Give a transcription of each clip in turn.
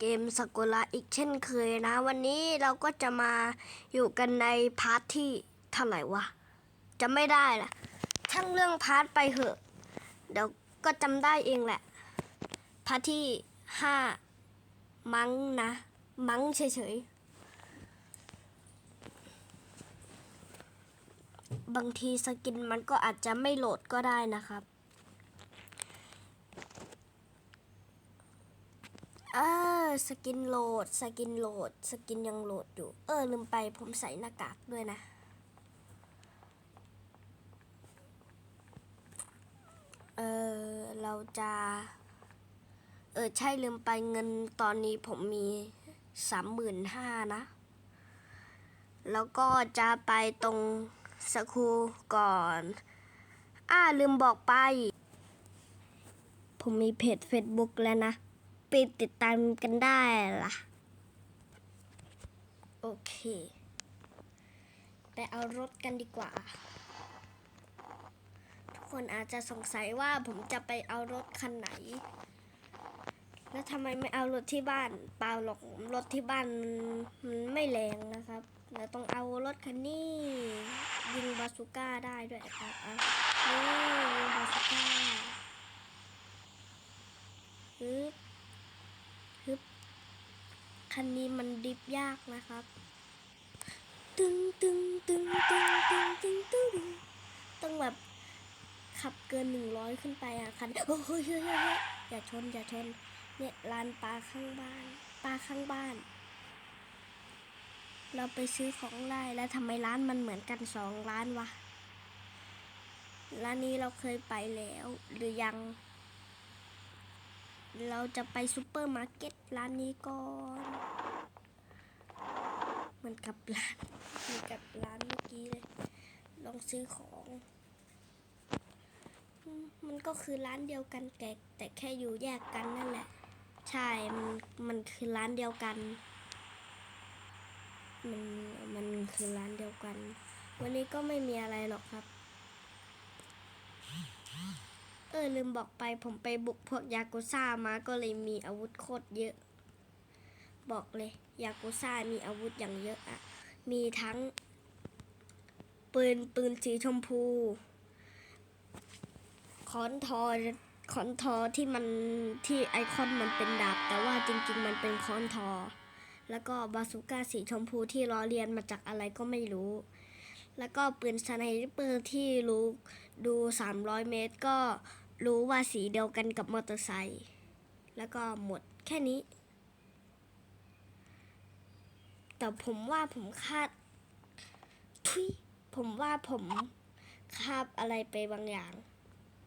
เกมสกุระอีกเช่นเคยนะ วันนี้เราก็จะมาอยู่กันในพาร์ทที่เท่าไหร่วะจะไม่ได้ล่ะช่างเรื่องพาร์ทไปเหอะ เดี๋ยวก็จำได้เองแหละ พาร์ทที่ห้ามั้งนะ มั้งเฉยๆ บางทีสกินมันก็อาจจะไม่โหลดก็ได้นะครับ เออสกินโหลด สกินโหลด สกินยังโหลดอยู่ เออลืมไปผมใส่หน้ากากด้วยนะ เออเราจะ เออใช่ลืมไปเงินตอนนี้ผมมีสามหมื่นห้านะ แล้วก็จะไปตรงสคูก่อน อ่าลืมบอกไป ผมมีเพจ Facebook แล้วนะ ไปติดตามกันได้ล่ะ โอเค ไปเอารถกันดีกว่า ทุกคนอาจจะสงสัยว่าผมจะไปเอารถคันไหน แล้วทำไมไม่เอารถที่บ้านเปล่าหรอกรถที่บ้านมันไม่แรงนะครับเราต้องเอารถคันนี้ ยิงบาซูก้าได้ด้วยครับอะนี่ยิงบาซูก้าฮึบฮึบคัน นี้มันดิฟยากนะครับ ตึงตึงตึงตึงตึงตึงตึงต้องแบบขับเกินหนึ่งร้อยขึ้นไปอะคันโอ้ยเฮ้ยเฮ้ยเฮ้ยอย่าชนอย่าชน เนี่ยร้านปลาข้างบ้านปลาข้างบ้าน เราไปซื้อของได้แล้วทำไมร้านมันเหมือนกันสองร้านวะร้านนี้เราเคยไปแล้วหรือยัง เราจะไปซูเปอร์มาร์เก็ตร้านนี้ก่อน มือนกับร้านมือนกับร้านเมื่อกี้เลย ลองซื้อของมมันก็คือร้านเดียวกันแต่แต่แค่อยู่แยกกันนั่นแหละ ใช่ มันมันคือร้านเดียวกัน มันมันคือร้านเดียวกัน วันนี้ก็ไม่มีอะไรหรอกครับ เออลืมบอกไปผมไปบุกพวกยากุซ่ามาก็เลยมีอาวุธโคตรเยอะ บอกเลยยากุซ่ามีอาวุธอย่างเยอะอะมีทั้ง ปืนปืนสีชมพูคอนทอคอนทอที่มันที่ไอคอนมันเป็นดาบ แต่ว่าจริง ๆ มันเป็นคอนทอ แล้วก็บาซูก้าสีชมพูที่ล้อเลียนมาจากอะไรก็ไม่รู้ แล้วก็ปืนสไนเปอร์ที่รู้ดู 300 เมตร ก็รู้ว่าสีเดียวกันกับมอเตอร์ไซค์แล้วก็หมดแค่นี้ แต่ผมว่าผมคาดทุยผมว่าผมคาบอะไรไปบางอย่าง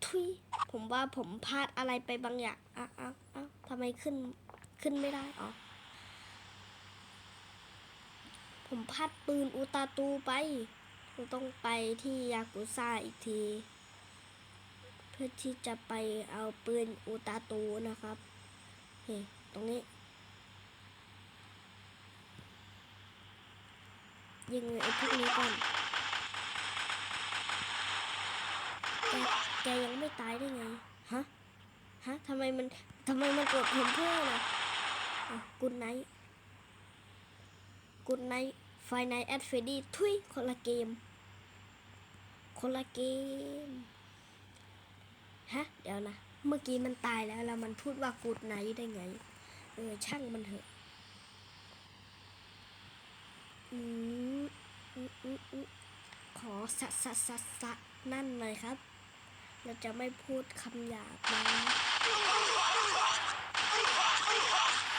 ทุยผมว่าผมพลาดอะไรไปบางอย่างอะอะอะทำไมขึ้นขึ้นไม่ได้อ๋อผมพลาดปืนอุตาตูไปผมต้องไปที่ยากุซ่าอีกที เพื่อที่จะไปเอาปืนอุตาตูนะครับ เฮ้ ตรงนี้ ยิงไอ้พวกนี้ก่อนแกแกยังไม่ตายได้ไง ฮะ ฮะทำไมมันทำไมมันกดผมเพื่อน่ะกุดไนกุดไนไฟไนแอดเฟดี้ทุยคนละเกม คนละเกม ฮะ เดี๋ยวนะ เมื่อกี้มันตายแล้วแล้วมันพูดว่ากูดไนได้ไง เออ ช่างมันเถอะ อืมอืมอืมอืมขอสะสะสะสะนั่นหน่อยครับ เราจะไม่พูดคำหยาบนะ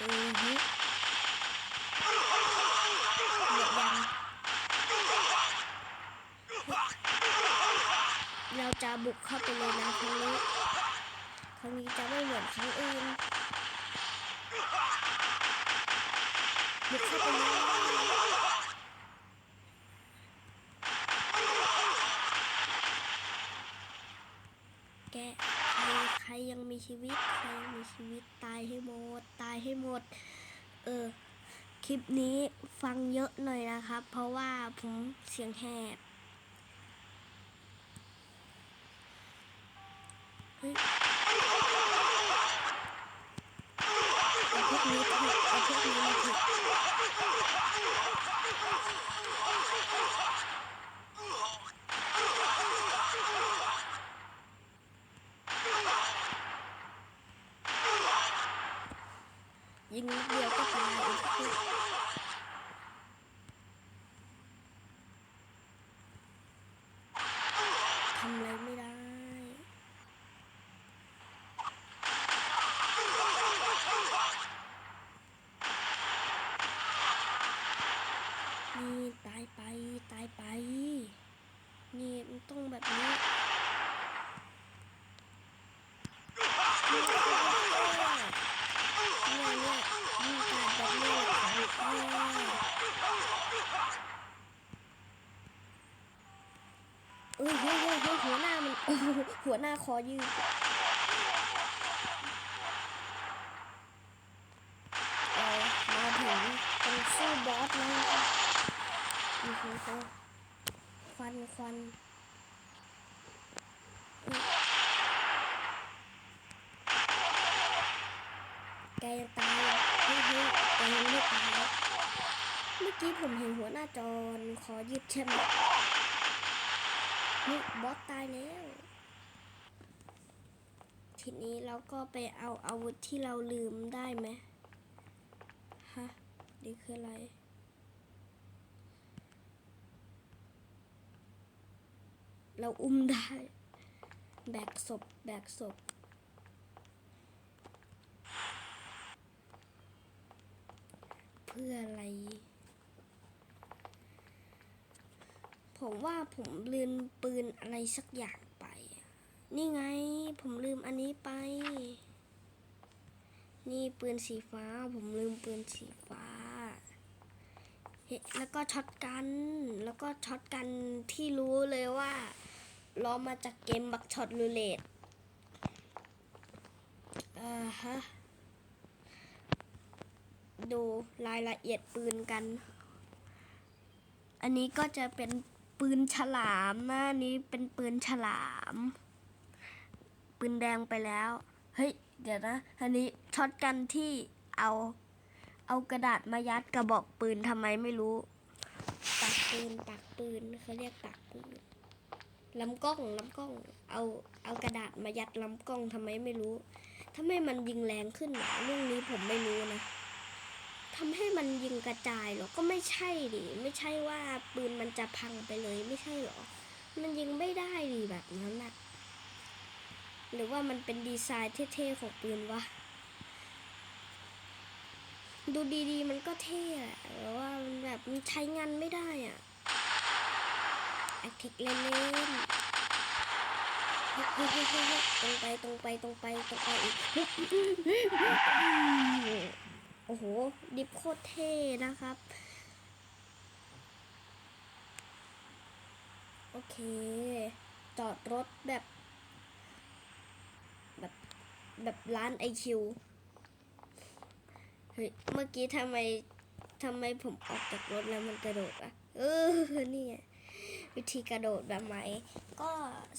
อือฮึหมดยังเราจะบุกเข้าไปเลยนะครั้งนี้ครั้งนี้จะไม่เหมือนครั้งอื่นบุกเข้าไปเลยแกใครใครยังมี ชีวิต ใครมีชีวิตตายให้หมด ตายให้หมด เออ คลิปนี้ฟังเยอะหน่อยนะครับ เพราะว่าผมเสียงแหบเฮ้ยไอ้พวกนี้ถึกไอ้พวกนี้มันถึก ยิงนิดเดียวก็ตายอ้พวกทำอะไรไม่ได้นี่ตายไปตายไป นี่มันต้องแบบนี้เนี่ยเนี่ยยิงการแบบนี้แหละของเออเฮ้ยเฮ้ยเฮ้ยหัวหน้ามันหัวหน้าคอยืดเรามาถึงตรงสู้บอสแล้วนะครับโอ้โหควันควันแกยังตายเฮ้ยเฮ้ยแกยังไม่ตายเมื่อกี้ผมเห็นหัวหน้าจอนขอยึดใช่ไหม นี่บอสตายแล้ว ทีนี้เราก็ไปเอาอาวุธที่เราลืมได้ไหมฮะนี่คืออะไรเราอุ้มได้ แบกศพ แบกศพ เพื่ออะไร ผมว่าผมลืมปืนอะไรสักอย่างไป นี่ไง ผมลืมอันนี้ไป นี่ปืนสีฟ้า ผมลืมปืนสีฟ้าเฮ้แล้วก็ช็อตกัน แล้วก็ช็อตกันที่รู้เลยว่าล้อมาจากเกมบักช็อตรูเลตอ่าฮะ ดูรายละเอียดปืนกัน อันนี้ก็จะเป็น ปืนฉลามนะอันนี้เป็นปืนฉลาม ปืนแดงไปแล้ว เฮ้ย เดี๋ยวนะ อันนี้ช็อตกันที่เอาเอากระดาษมายัดกระบอกปืนทำไมไม่รู้ ตักปืนตักปืนเขาเรียกตักปืนลำกล้องลำกล้อง เอาเอากระดาษมายัดลำกล้องทำไมไม่รู้ทำให้มันยิงแรงขึ้นหรอเรื่องนี้ผมไม่รู้นะ ทำให้มันยิงกระจายหรอ ก็ไม่ใช่ดิ ไม่ใช่ว่าปืนมันจะพังไปเลยไม่ใช่หรอ มันยิงไม่ได้ดิแบบนั้นนะหรือว่ามันเป็นดีไซน์เท่ๆของปืนวะ ดูดีๆ มันก็เท่แหละแต่ว่ามันแบบมันใช้งานไม่ได้อะแอคทิกเล่นๆตรงไปตรงไปตรงไปตรงไปอีก โอ้โห ดิฟโคตรเท่นะครับ โอเค จอดรถแบบ แบบ แบบร้านไอคิวเฮ้ย เมื่อกี้ทำไมทำไมผมออกจากรถแล้วมันกระโดดอะเออ นี่ไง วิธีกระโดดแบบไหมก็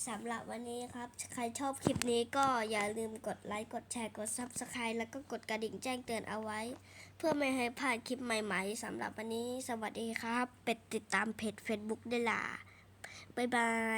สำหรับวันนี้ครับ ใครชอบคลิปนี้ก็อย่าลืมกดไลค์กดแชร์กด Subscribe แล้วก็กดกระดิ่งแจ้งเตือนเอาไว้ เพื่อไม่ให้พลาดคลิปใหม่ๆสำหรับวันนี้ สวัสดีครับ เป็ดติดตามเพจ Facebook ได้ล่ะบ๊ายบาย